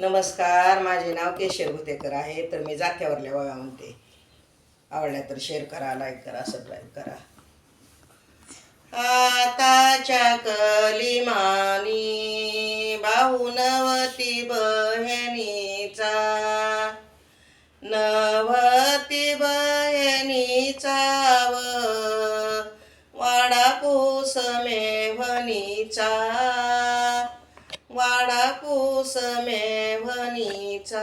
नमस्कार माझे नाव केशर भुतेकर आहे तर मी जात्यावरल्या बघा म्हणते आवडल्या तर शेअर करा लाईक करा सबस्क्राईब करा. आताच्या कलिमानी बाहुनवती बहिणीचा नवती बहिणीचा व वाडा पूस मेभणीचा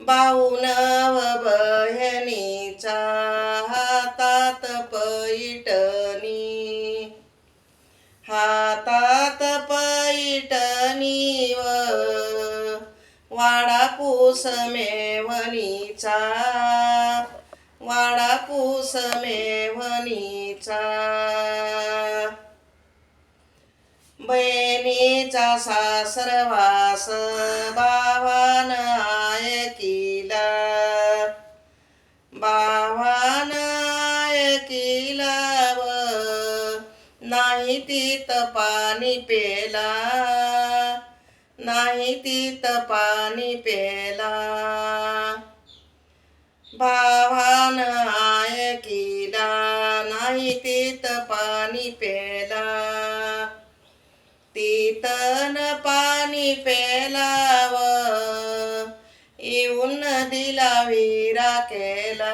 वाडा पूस बहिणीचा हातात पैठणी. हातात पैठणी व वाडा कुसमेवणीचा वाडा पूस मेवणीचा बहिणीचा सासरवास बावान आयकीला बावान आयकीला व नाही तीत पाणी पेला नाही तीत पाणी पेला भावान आयकीला नाही तीत पाणी पेला तीतन पाणी पेलाव येऊन नदीला वीरा केला.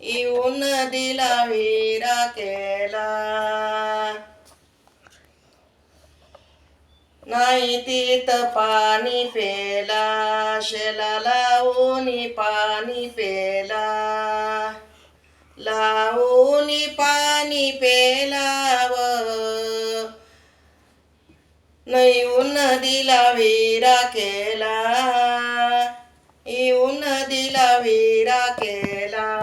येऊन नदीला वीरा केला. नाही तीत पाणी पेला शेला लावून पाणी पेला. लावूनी पाणी पेलाव येऊन नदीला विरा केला येऊन नदीला विरा केला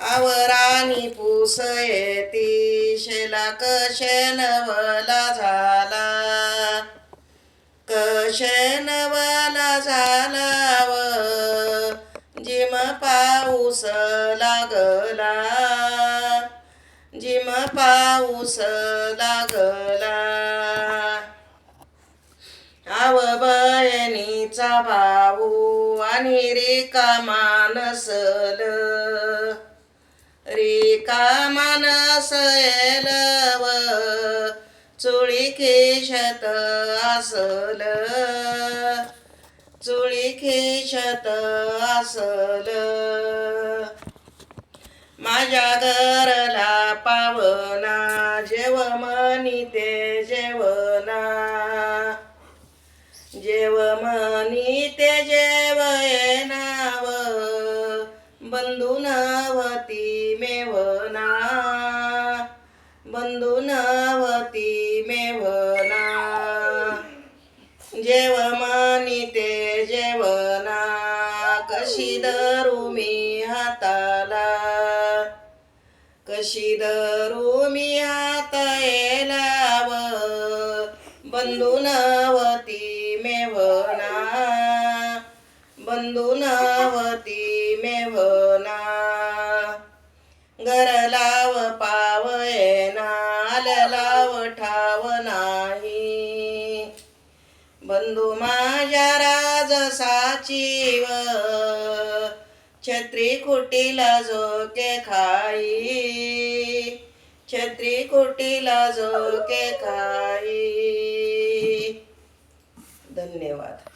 आवरानी पुस येती शेला कशेन वला झाला। कशेन वला झाला व जिम पाऊस लागला। जिम पाऊस लागला। बहिणीचा भाऊ आणि रेका मानसल. रेका मानस व चुळी खेशत आसल चुळी खेशत आसल माझ्या घर जेव मनी ते जेव मेवना. बंधू मेवना. जेव मनी ते जेवना कशी धरू मी हाताला. कशी धरू मी हात येलाव बंधू मेवना बंधुनवती मेवना घर लाव पावयना येना लाव ठाव नाही. बंधू माझ्या राज साचीव छत्री कुटीला झोके खाई छत्री कुटीला झोके खाई. ધન્યવાદ